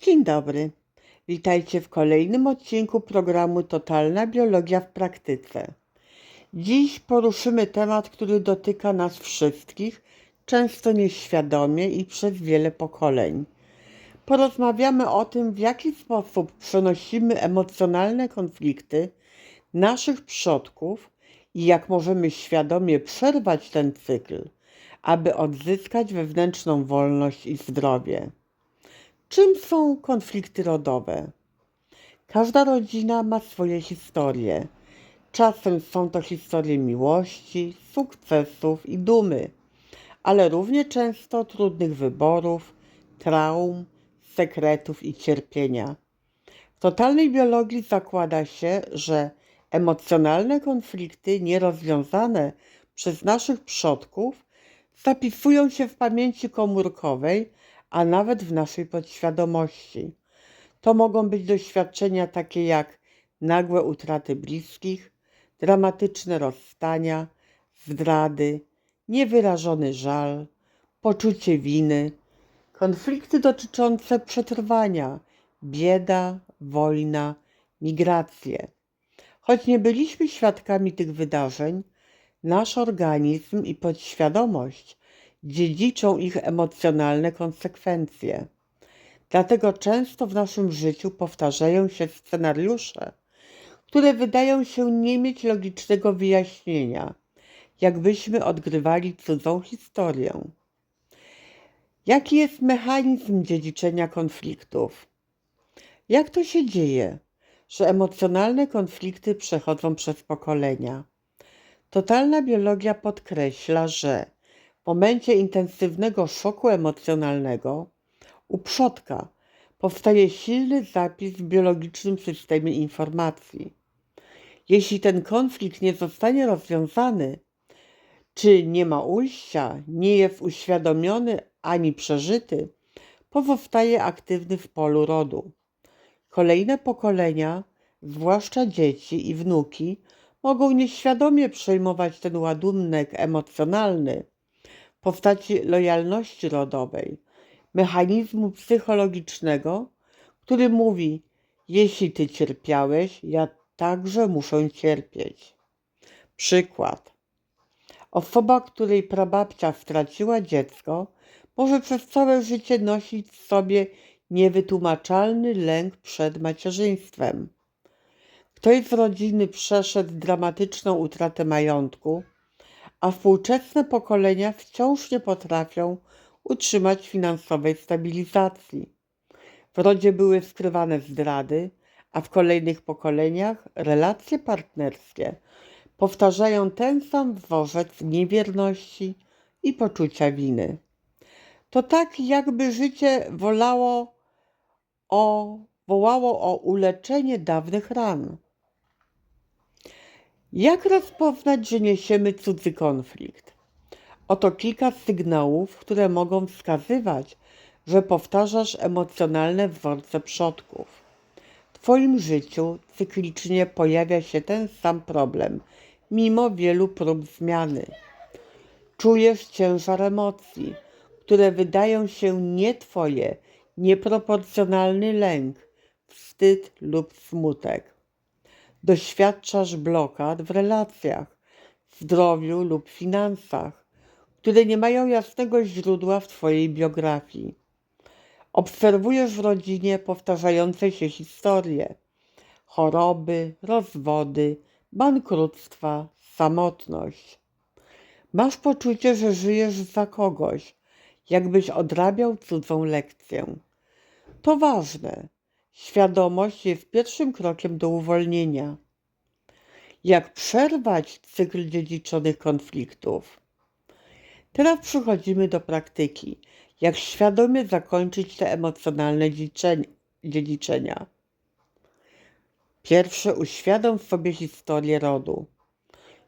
Dzień dobry. Witajcie w kolejnym odcinku programu Totalna Biologia w Praktyce. Dziś poruszymy temat, który dotyka nas wszystkich, często nieświadomie i przez wiele pokoleń. Porozmawiamy o tym, w jaki sposób przenosimy emocjonalne konflikty naszych przodków i jak możemy świadomie przerwać ten cykl, aby odzyskać wewnętrzną wolność i zdrowie. Czym są konflikty rodowe? Każda rodzina ma swoje historie. Czasem są to historie miłości, sukcesów i dumy, ale równie często trudnych wyborów, traum, sekretów i cierpienia. W totalnej biologii zakłada się, że emocjonalne konflikty nierozwiązane przez naszych przodków zapisują się w pamięci komórkowej, a nawet w naszej podświadomości. To mogą być doświadczenia takie jak nagłe utraty bliskich, dramatyczne rozstania, zdrady, niewyrażony żal, poczucie winy, konflikty dotyczące przetrwania, bieda, wojna, migracje. Choć nie byliśmy świadkami tych wydarzeń, nasz organizm i podświadomość dziedziczą ich emocjonalne konsekwencje. Dlatego często w naszym życiu powtarzają się scenariusze, które wydają się nie mieć logicznego wyjaśnienia, jakbyśmy odgrywali cudzą historię. Jaki jest mechanizm dziedziczenia konfliktów? Jak to się dzieje, że emocjonalne konflikty przechodzą przez pokolenia? Totalna biologia podkreśla, że w momencie intensywnego szoku emocjonalnego u przodka powstaje silny zapis w biologicznym systemie informacji. Jeśli ten konflikt nie zostanie rozwiązany, czy nie ma ujścia, nie jest uświadomiony ani przeżyty, pozostaje aktywny w polu rodu. Kolejne pokolenia, zwłaszcza dzieci i wnuki, mogą nieświadomie przejmować ten ładunek emocjonalny postaci lojalności rodowej, mechanizmu psychologicznego, który mówi: Jeśli ty cierpiałeś, ja także muszę cierpieć. Przykład. Osoba, której prababcia straciła dziecko, może przez całe życie nosić w sobie niewytłumaczalny lęk przed macierzyństwem. Ktoś z rodziny przeszedł dramatyczną utratę majątku, a współczesne pokolenia wciąż nie potrafią utrzymać finansowej stabilizacji. W rodzie były skrywane zdrady, a w kolejnych pokoleniach relacje partnerskie powtarzają ten sam wzorzec niewierności i poczucia winy. To tak, jakby życie wolało o, wołało o uleczenie dawnych ran. Jak rozpoznać, że niesiemy cudzy konflikt? Oto kilka sygnałów, które mogą wskazywać, że powtarzasz emocjonalne wzorce przodków. W Twoim życiu cyklicznie pojawia się ten sam problem, mimo wielu prób zmiany. Czujesz ciężar emocji, które wydają się nie Twoje, nieproporcjonalny lęk, wstyd lub smutek. Doświadczasz blokad w relacjach, zdrowiu lub finansach, które nie mają jasnego źródła w Twojej biografii. Obserwujesz w rodzinie powtarzające się historie, choroby, rozwody, bankructwa, samotność. Masz poczucie, że żyjesz za kogoś, jakbyś odrabiał cudzą lekcję. To ważne. Świadomość jest pierwszym krokiem do uwolnienia. Jak przerwać cykl dziedziczonych konfliktów? Teraz przechodzimy do praktyki. Jak świadomie zakończyć te emocjonalne dziedziczenia? Pierwsze, uświadom sobie historię rodu.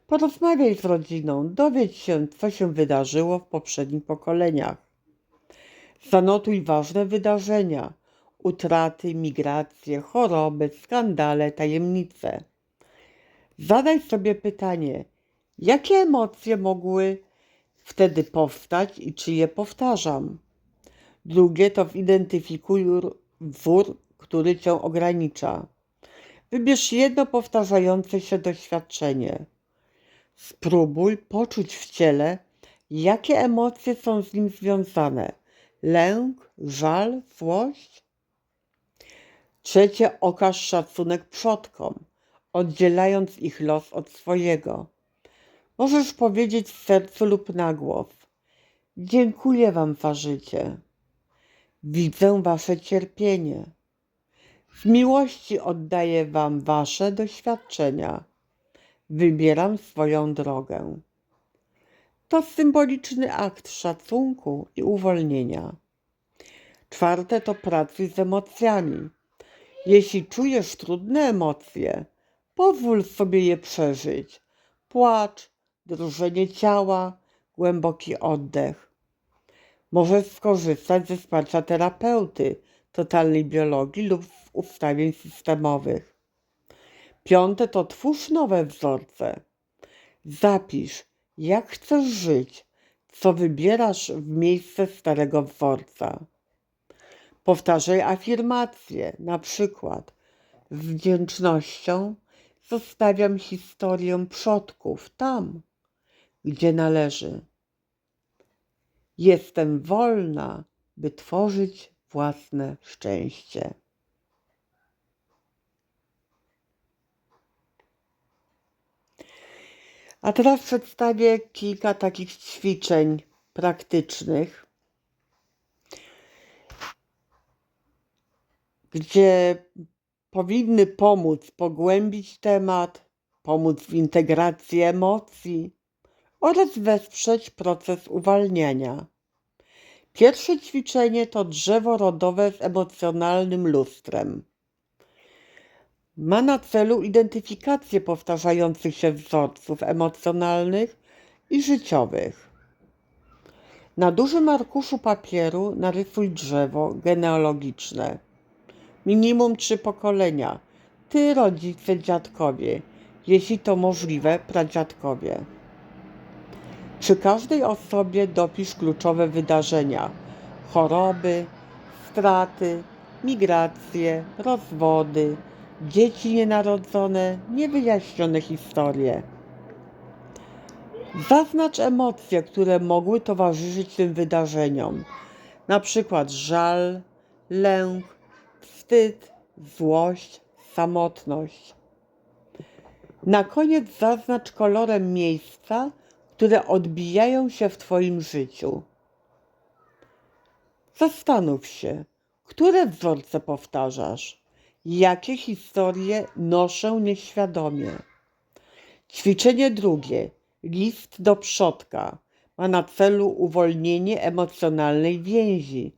Porozmawiaj z rodziną, dowiedz się, co się wydarzyło w poprzednich pokoleniach. Zanotuj ważne wydarzenia, utraty, migracje, choroby, skandale, tajemnice. Zadaj sobie pytanie, jakie emocje mogły wtedy powstać i czy je powtarzam. Drugie to zidentyfikuj wzór, który cię ogranicza. Wybierz jedno powtarzające się doświadczenie. Spróbuj poczuć w ciele, jakie emocje są z nim związane. Lęk, żal, złość. Trzecie, okaż szacunek przodkom, oddzielając ich los od swojego. Możesz powiedzieć w sercu lub na głos. Dziękuję Wam za życie. Widzę Wasze cierpienie. Z miłości oddaję Wam Wasze doświadczenia. Wybieram swoją drogę. To symboliczny akt szacunku i uwolnienia. Czwarte to pracy z emocjami. Jeśli czujesz trudne emocje, pozwól sobie je przeżyć. Płacz, drżenie ciała, głęboki oddech. Możesz skorzystać ze wsparcia terapeuty totalnej biologii lub ustawień systemowych. Piąte to twórz nowe wzorce. Zapisz, jak chcesz żyć, co wybierasz w miejsce starego wzorca. Powtarzaj afirmacje, na przykład z wdzięcznością zostawiam historię przodków tam, gdzie należy. Jestem wolna, by tworzyć własne szczęście. A teraz przedstawię kilka takich ćwiczeń praktycznych, gdzie powinny pomóc pogłębić temat, pomóc w integracji emocji oraz wesprzeć proces uwalniania. Pierwsze ćwiczenie to drzewo rodowe z emocjonalnym lustrem. Ma na celu identyfikację powtarzających się wzorców emocjonalnych i życiowych. Na dużym arkuszu papieru narysuj drzewo genealogiczne. Minimum trzy pokolenia. Ty, rodzice, dziadkowie, jeśli to możliwe, pradziadkowie. Przy każdej osobie dopisz kluczowe wydarzenia: choroby, straty, migracje, rozwody, dzieci nienarodzone, niewyjaśnione historie. Zaznacz emocje, które mogły towarzyszyć tym wydarzeniom, na przykład żal, lęk, wstyd, złość, samotność. Na koniec zaznacz kolorem miejsca, które odbijają się w Twoim życiu. Zastanów się, które wzorce powtarzasz, jakie historie noszę nieświadomie. Ćwiczenie drugie, list do przodka, ma na celu uwolnienie emocjonalnej więzi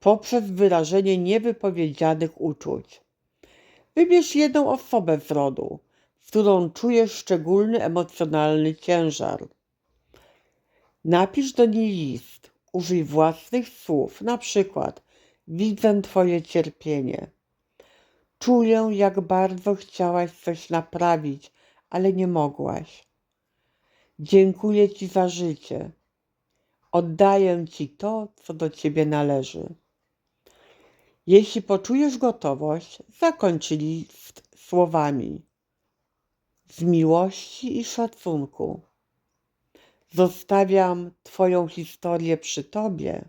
poprzez wyrażenie niewypowiedzianych uczuć. Wybierz jedną osobę z rodu, z którą czujesz szczególny emocjonalny ciężar. Napisz do niej list. Użyj własnych słów, na przykład widzę Twoje cierpienie. Czuję, jak bardzo chciałaś coś naprawić, ale nie mogłaś. Dziękuję Ci za życie. Oddaję Ci to, co do Ciebie należy. Jeśli poczujesz gotowość, zakończ list słowami z miłości i szacunku. Zostawiam Twoją historię przy Tobie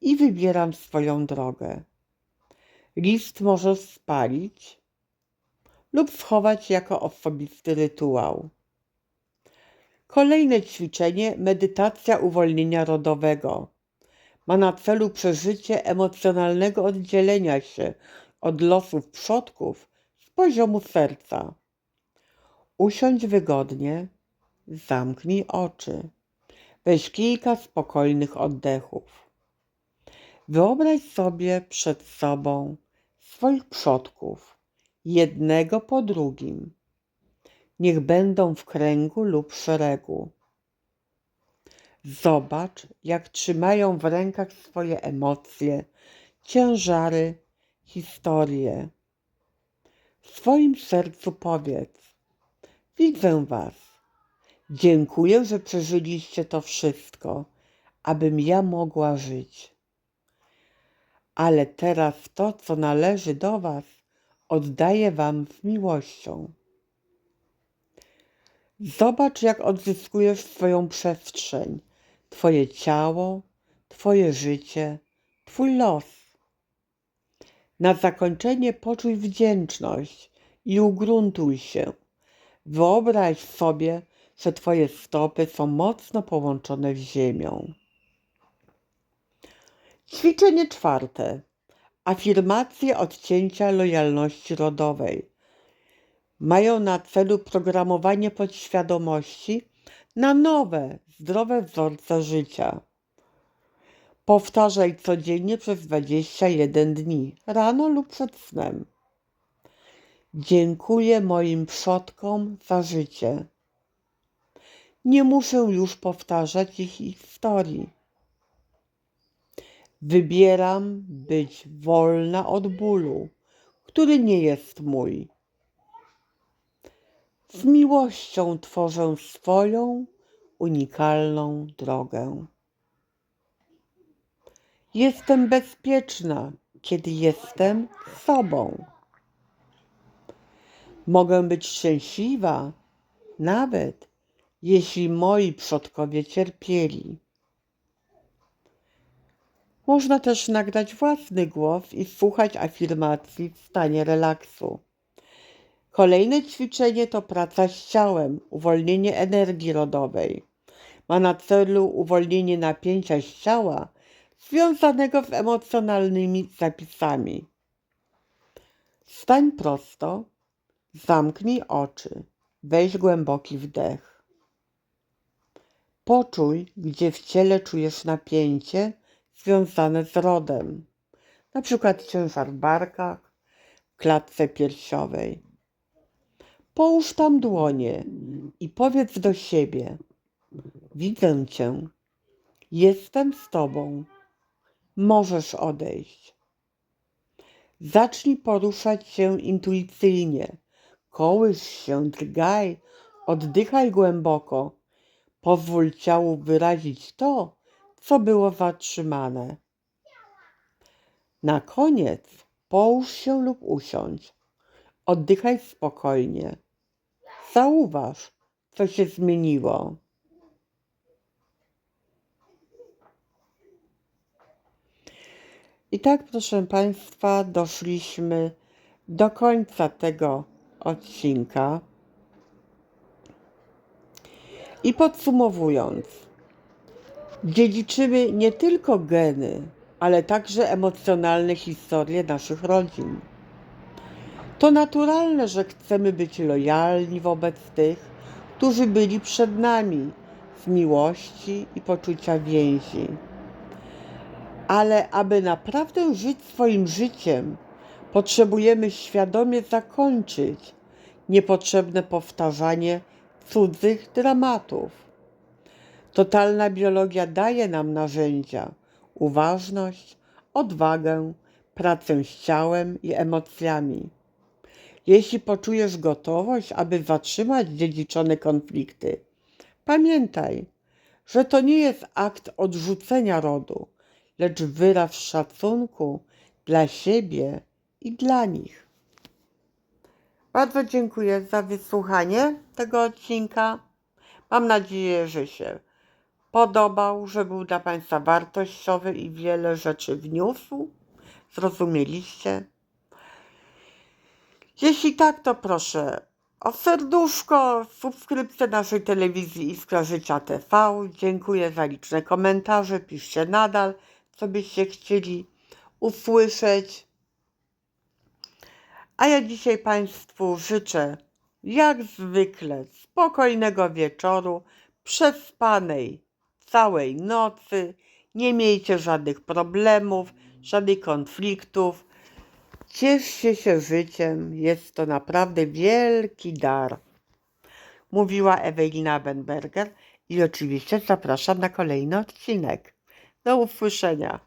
i wybieram swoją drogę. List możesz spalić lub schować jako osobisty rytuał. Kolejne ćwiczenie medytacja uwolnienia rodowego. Ma na celu przeżycie emocjonalnego oddzielenia się od losów przodków z poziomu serca. Usiądź wygodnie, zamknij oczy. Weź kilka spokojnych oddechów. Wyobraź sobie przed sobą swoich przodków, jednego po drugim. Niech będą w kręgu lub szeregu. Zobacz, jak trzymają w rękach swoje emocje, ciężary, historie. W swoim sercu powiedz: Widzę Was. Dziękuję, że przeżyliście to wszystko, abym ja mogła żyć. ale teraz to, co należy do Was, oddaję Wam z miłością. Zobacz, jak odzyskujesz swoją przestrzeń, Twoje ciało, Twoje życie, Twój los. Na zakończenie poczuj wdzięczność i ugruntuj się. Wyobraź sobie, że Twoje stopy są mocno połączone z ziemią. Ćwiczenie czwarte. Afirmacje odcięcia lojalności rodowej. Mają na celu programowanie podświadomości na nowe, zdrowe wzorce życia. Powtarzaj codziennie przez 21 dni, rano lub przed snem. Dziękuję moim przodkom za życie. Nie muszę już powtarzać ich historii. Wybieram być wolna od bólu, który nie jest mój. Z miłością tworzę swoją unikalną drogę. Jestem bezpieczna, kiedy jestem sobą. Mogę być szczęśliwa, nawet jeśli moi przodkowie cierpieli. Można też nagrać własny głos i słuchać afirmacji w stanie relaksu. Kolejne ćwiczenie to praca z ciałem, uwolnienie energii rodowej. Ma na celu uwolnienie napięcia z ciała związanego z emocjonalnymi zapisami. Stań prosto, zamknij oczy, weź głęboki wdech. Poczuj, gdzie w ciele czujesz napięcie związane z rodem, na przykład ciężar w barkach, klatce piersiowej. Połóż tam dłonie i powiedz do siebie: Widzę cię, jestem z tobą, możesz odejść. Zacznij poruszać się intuicyjnie, kołysz się, drgaj, oddychaj głęboko. Pozwól ciału wyrazić to, co było zatrzymane. Na koniec połóż się lub usiądź. Oddychaj spokojnie. Zauważ, co się zmieniło. I tak, proszę Państwa, doszliśmy do końca tego odcinka. I podsumowując, dziedziczymy nie tylko geny, ale także emocjonalne historie naszych rodzin. To naturalne, że chcemy być lojalni wobec tych, którzy byli przed nami z miłości i poczucia więzi. Ale aby naprawdę żyć swoim życiem, potrzebujemy świadomie zakończyć niepotrzebne powtarzanie cudzych dramatów. Totalna biologia daje nam narzędzia, uważność, odwagę, pracę z ciałem i emocjami. Jeśli poczujesz gotowość, aby zatrzymać dziedziczone konflikty, pamiętaj, że to nie jest akt odrzucenia rodu, lecz wyraz szacunku dla siebie i dla nich. Bardzo dziękuję za wysłuchanie tego odcinka. Mam nadzieję, że się podobał, że był dla Państwa wartościowy i wiele rzeczy wniósł. Zrozumieliście? Jeśli tak, to proszę o serduszko, subskrypcję naszej telewizji Iskra Życia TV. Dziękuję za liczne komentarze. Piszcie nadal, co byście chcieli usłyszeć. A ja dzisiaj Państwu życzę, jak zwykle, spokojnego wieczoru, przespanej całej nocy. Nie miejcie żadnych problemów, żadnych konfliktów. Cieszcie się życiem, jest to naprawdę wielki dar. Mówiła Ewelina Benberger i oczywiście zapraszam na kolejny odcinek. Do usłyszenia.